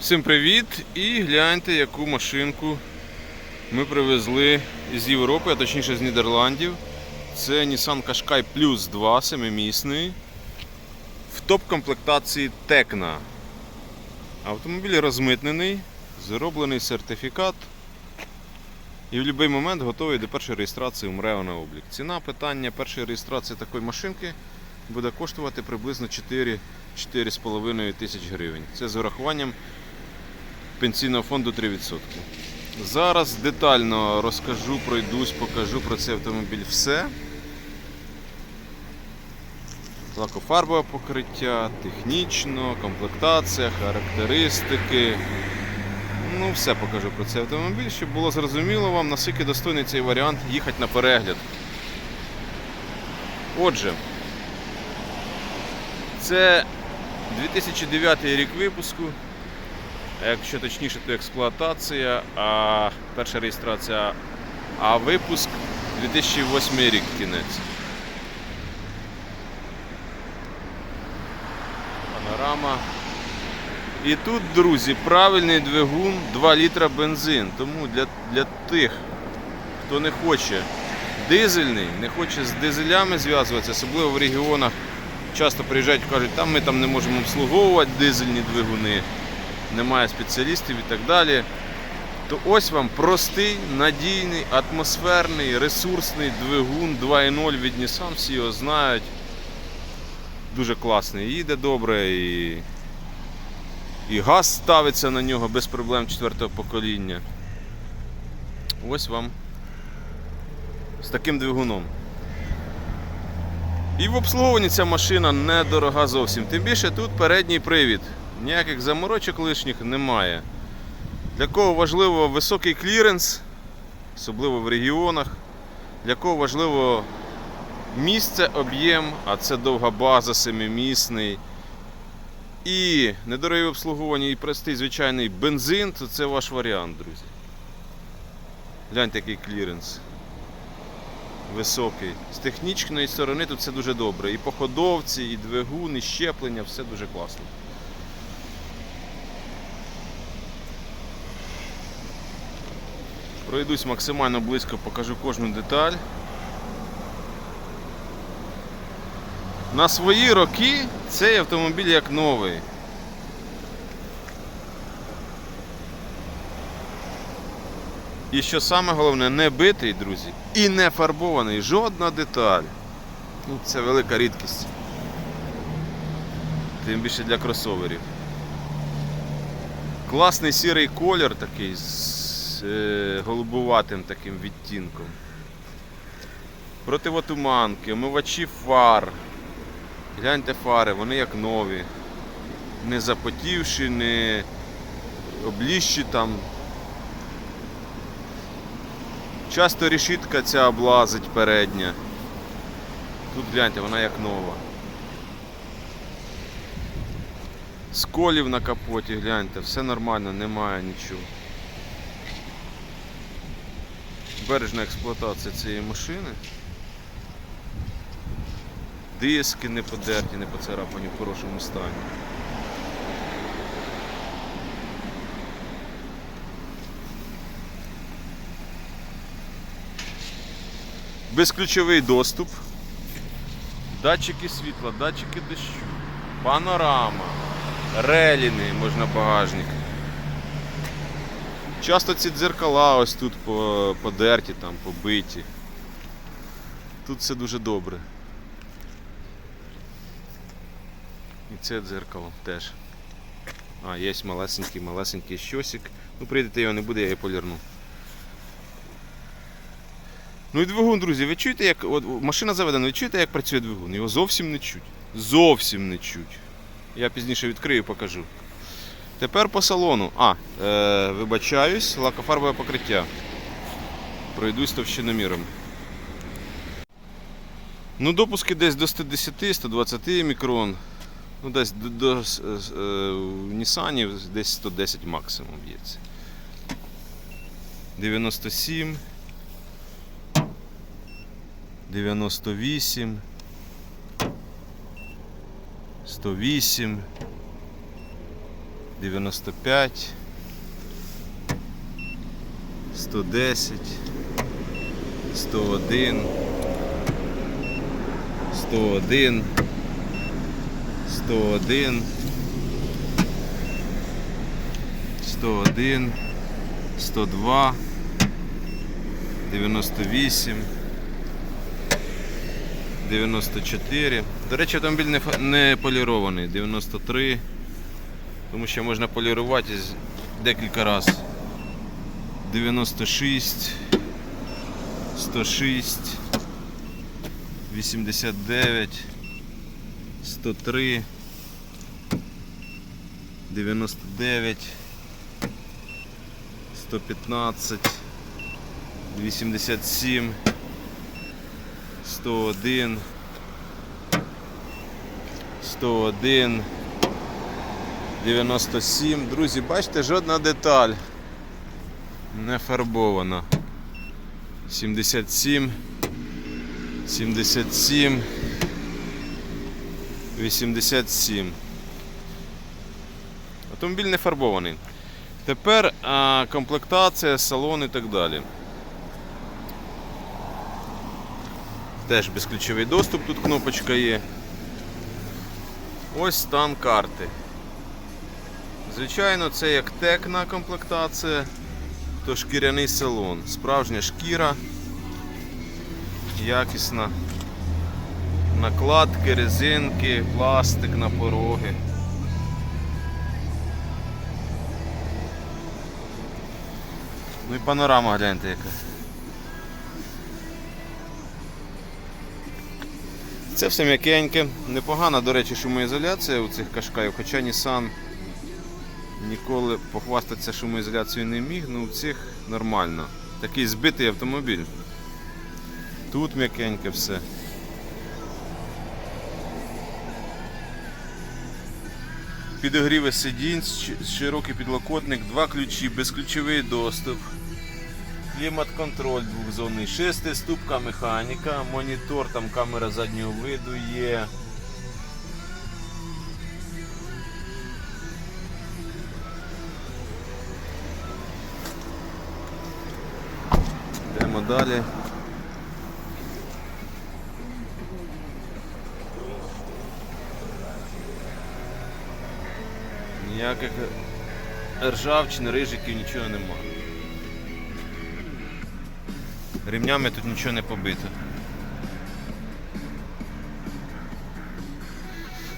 Всім привіт! І гляньте, яку машинку ми привезли з Європи, а точніше з Нідерландів. Це Nissan Qashqai Plus 2 семимісний в топ-комплектації Tecna. Автомобіль розмитнений, зроблений сертифікат і в будь-який момент готовий до першої реєстрації в МРЕО на облік. Ціна питання першої реєстрації такої машинки буде коштувати приблизно 4 4,5 тисяч гривень. Це з урахуванням пенсійного фонду 3%. Зараз детально розкажу, пройдусь, покажу про цей автомобіль все. Лакофарбове покриття, технічно, комплектація, характеристики. Ну, все покажу про цей автомобіль, щоб було зрозуміло вам, наскільки достойний цей варіант їхати на перегляд. Отже, це 2009 рік випуску. Якщо точніше, то експлуатація, а перша реєстрація, а випуск 2008 рік кінець. Панорама. І тут, друзі, правильний двигун 2 літра бензин. Тому для, для тих, хто не хоче дизельний, не хоче з дизелями зв'язуватися, особливо в регіонах часто приїжджають і кажуть, там ми там не можемо обслуговувати дизельні двигуни, немає спеціалістів і так далі. То ось вам простий, надійний, атмосферний, ресурсний двигун 2.0 від Nissan, всі його знають. Дуже класний, їде добре і, і газ ставиться на нього без проблем четвертого покоління. Ось вам з таким двигуном. І в обслуговуванні ця машина недорога зовсім. Тим більше тут передній привід. Ніяких заморочок лишніх немає. Для кого важливо високий кліренс, особливо в регіонах. Для кого важливо місце, об'єм, а це довга база, семимісний. І недорогі обслуговування і простий звичайний бензин, то це ваш варіант, друзі. Гляньте, який кліренс високий. З технічної сторони тут все дуже добре. І по ходовці, і двигун, і щеплення, все дуже класно. Пройдусь максимально близько, покажу кожну деталь. На свої роки цей автомобіль як новий. І що саме головне, не битий, друзі, і не фарбований, жодна деталь. Ну, Це велика рідкість. Тим більше для кросоверів. Класний сірий колір такий з е, голубуватим таким відтінком. Противотуманки, омивачі фар. Гляньте фари, вони як нові. Не запотівші, не обліщі там. Часто решітка ця облазить передня. Тут гляньте, вона як нова. Сколів на капоті, гляньте, все нормально, немає нічого. Бережна експлуатація цієї машини. Диски не подерті, не поцарапані в хорошому стані. Безключовий доступ. Датчики світла, датчики дощу, панорама, реліни можна багажник. Часто ці дзеркала ось тут подерті, там, побиті. Тут все дуже добре. І це дзеркало теж. А, є малесенький, малесенький щосик. Ну, прийдете його не буде, я його полірну. Ну і двигун, друзі, ви чуєте, як от, машина заведена, ви чуєте, як працює двигун? Його зовсім не чуть. Зовсім не чуть. Я пізніше відкрию і покажу. Тепер по салону. А, е, вибачаюсь, лакофарбове покриття. Пройдусь товщиноміром. Ну, допуски десь до 110-120 мікрон. Ну, десь до, до е, е, в десь 110 максимум б'ється. 97. 98, 108, 95, 110, 101, 101, 101, 101, 102, 98, 94. До речі, автомобіль не, полірований. 93. Тому що можна полірувати декілька разів. 96, 106, 89, 103, 99, 115, 87, 101, 101, 97. Друзі, бачите, жодна деталь не фарбована. 77, 77, 87. Автомобіль не фарбований. Тепер а, комплектація, салон і так далі. Теж безключовий доступ, тут кнопочка є. Ось стан карти. Звичайно, це як текна комплектація, то шкіряний салон. Справжня шкіра, якісна. Накладки, резинки, пластик на пороги. Ну і панорама гляньте яка. Це все м'якеньке, непогана, до речі, шумоізоляція у цих кашкаїв, хоча Nissan ніколи похвастатися шумоізоляцією не міг, ну у цих нормально. Такий збитий автомобіль. Тут м'якеньке все. Підогріви сидінь, широкий підлокотник, два ключі, безключовий доступ. Клімат-контроль двохзонний, шестиступка механіка, монітор, там камера заднього виду є. Далі. Ніяких ржавчин, рижиків, нічого немає. Ремнями тут нічого не побито.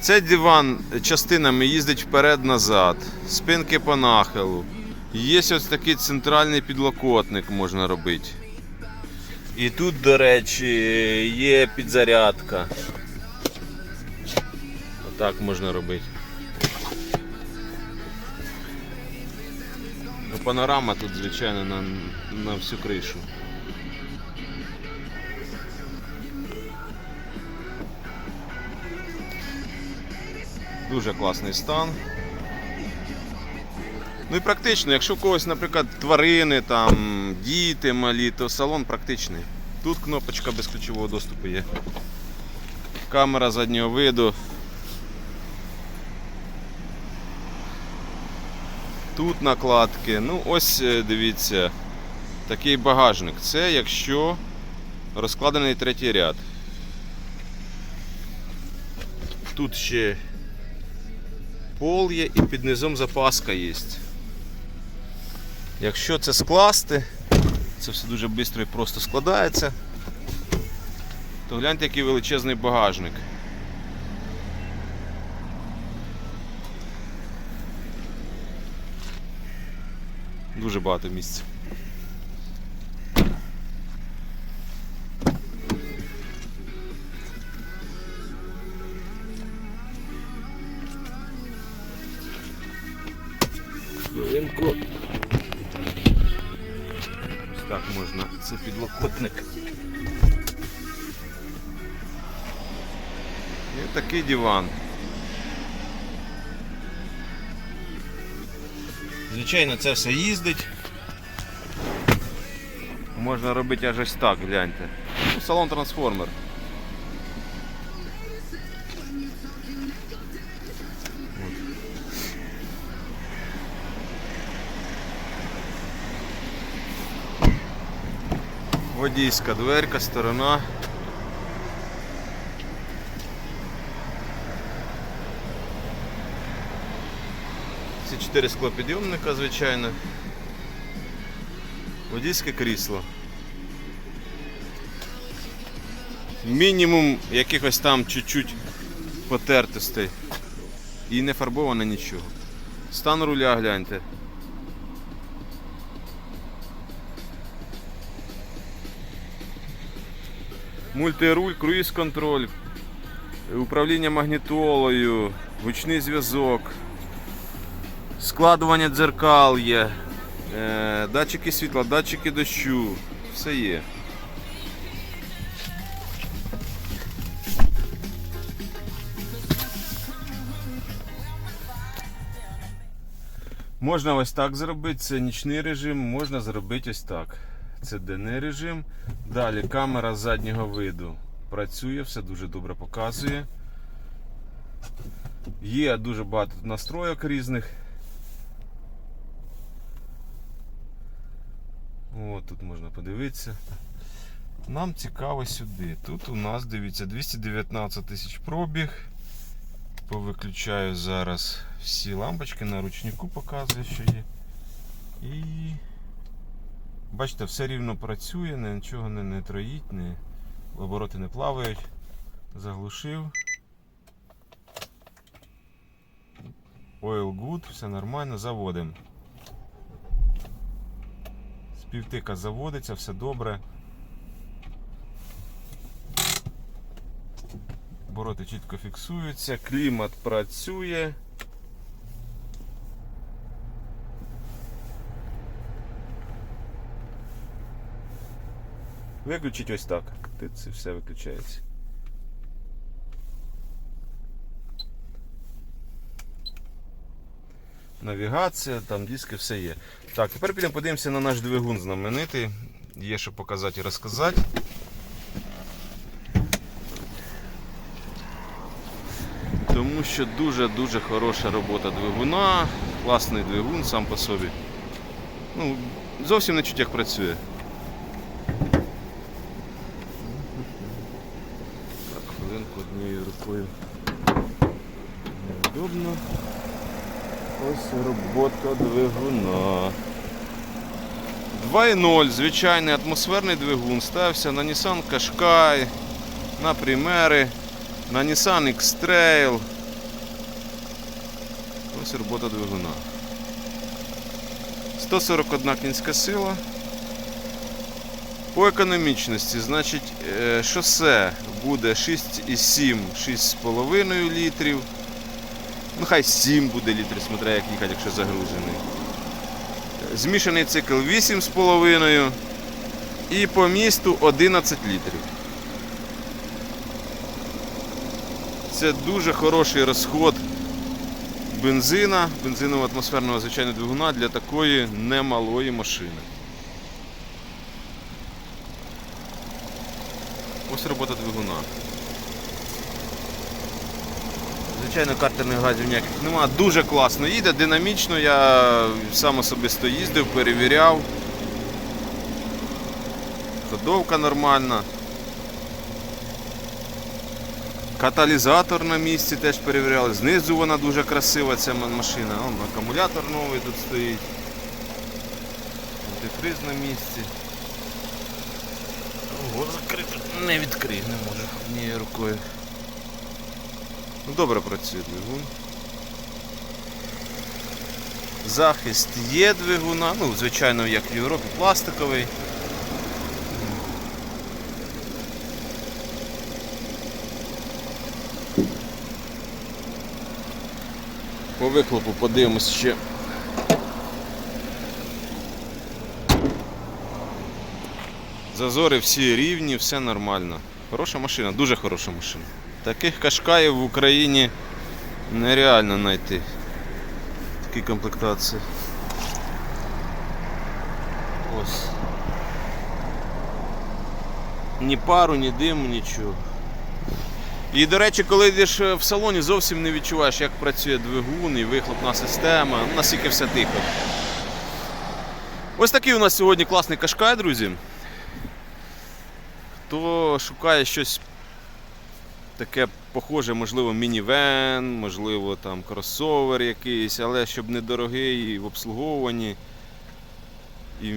Цей диван частинами їздить вперед-назад, спинки по нахилу. Є ось такий центральний підлокотник можна робити. І тут, до речі, є підзарядка. Отак можна робити. Ну, Панорама тут, звичайно, на, на всю кришу. Дуже класний стан. Ну і практично, якщо у когось, наприклад, тварини, там, діти малі, то салон практичний. Тут кнопочка безключового доступу є. Камера заднього виду. Тут накладки. Ну, ось е, дивіться, такий багажник. Це якщо розкладений третій ряд. Тут ще пол є і під низом запаска є. Якщо це скласти, це все дуже швидко і просто складається, то гляньте, який величезний багажник. Дуже багато місця. диван. Звичайно, це все їздить. Можна робити аж ось так, гляньте. Ну, салон трансформер. Водійська дверка, сторона. Ці чотири склопідйомника, звичайно. Водійське крісло. Мінімум якихось там чуть-чуть потертостей. І не фарбовано нічого. Стан руля гляньте. Мультируль, круїз-контроль, управління магнітолою, гучний зв'язок, складування дзеркал є, е, датчики світла, датчики дощу, все є. Можна ось так зробити, це нічний режим, можна зробити ось так. Це денний режим. Далі камера заднього виду працює, все дуже добре показує. Є дуже багато настройок різних. О, тут можна подивитися. Нам цікаво сюди. Тут у нас, дивіться, 219 тисяч пробіг. Повиключаю зараз всі лампочки на ручнику показує, що є. І бачите, все рівно працює, нічого не, не троїть, не, обороти не плавають. Заглушив. Oil good, все нормально, заводимо. Співтика заводиться, все добре. Обороти чітко фіксуються, клімат працює. Виключить ось так. Це все виключається. Навігація, там диски, все є. Так, тепер підемо подивимося на наш двигун знаменитий. Є що показати і розказати. Тому що дуже-дуже хороша робота двигуна, класний двигун сам по собі. Ну, зовсім не чуть як працює. Так, хвилинку однією рукою. Неудобно. Ось робота двигуна. 2.0, звичайний атмосферний двигун, ставився на Nissan Qashqai, на Примери, на Nissan X-Trail. Ось робота двигуна. 141 кінська сила. По економічності, значить, е, шосе буде 6,7, 6,5 літрів. Ну, хай 7 буде літрів, смотря як їхати, якщо загружений. Змішаний цикл 8,5 і по місту 11 літрів. Це дуже хороший розход бензина, бензиново атмосферного звичайного двигуна для такої немалої машини. Ось робота двигуна. Звичайно, картерних газів ніяких нема. Дуже класно їде, динамічно, я сам особисто їздив, перевіряв. Ходовка нормальна. Каталізатор на місці теж перевіряли. Знизу вона дуже красива, ця машина. Вон, акумулятор новий тут стоїть. Антифриз на місці. Ого, закрито. Не відкрив, не можу однією рукою. Ну, добре працює двигун. Захист є двигуна, ну, звичайно, як в Європі, пластиковий. По вихлопу подивимось ще. Зазори всі рівні, все нормально. Хороша машина, дуже хороша машина. Таких кашкаїв в Україні нереально знайти. Такі комплектації. Ось. Ні пару, ні диму, нічого. І, до речі, коли йдеш в салоні, зовсім не відчуваєш, як працює двигун і вихлопна система, ну, наскільки все тихо. Ось такий у нас сьогодні класний кашкай, друзі. хто шукає щось таке похоже, можливо, мінівен, можливо, там кросовер якийсь, але щоб недорогий і в обслуговуванні, і,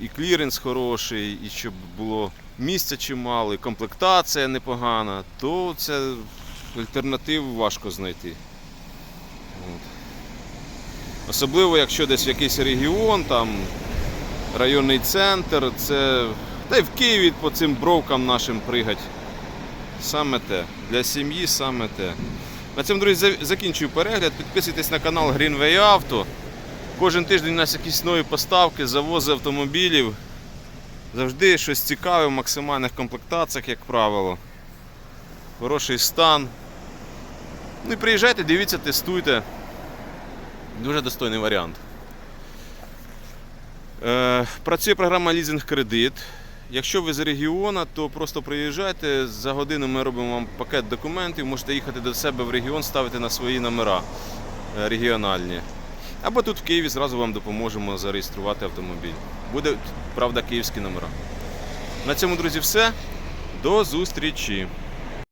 і кліренс хороший, і щоб було місця чимало, і комплектація непогана, то це альтернатив важко знайти. От. Особливо, якщо десь в якийсь регіон, там районний центр, це. Та й в Києві по цим бровкам нашим пригать. Саме те. Для сім'ї саме те. На цьому, друзі, закінчую перегляд. Підписуйтесь на канал Greenway Auto. Кожен тиждень у нас якісь нові поставки, завози автомобілів. Завжди щось цікаве в максимальних комплектаціях, як правило. Хороший стан. Ну і приїжджайте, дивіться, тестуйте. Дуже достойний варіант. Е, працює програма Лізинг Кредит. Якщо ви з регіону, то просто приїжджайте. За годину ми робимо вам пакет документів. Можете їхати до себе в регіон, ставити на свої номера е, регіональні. Або тут в Києві зразу вам допоможемо зареєструвати автомобіль. Буде, правда, київські номера. На цьому, друзі, все. До зустрічі!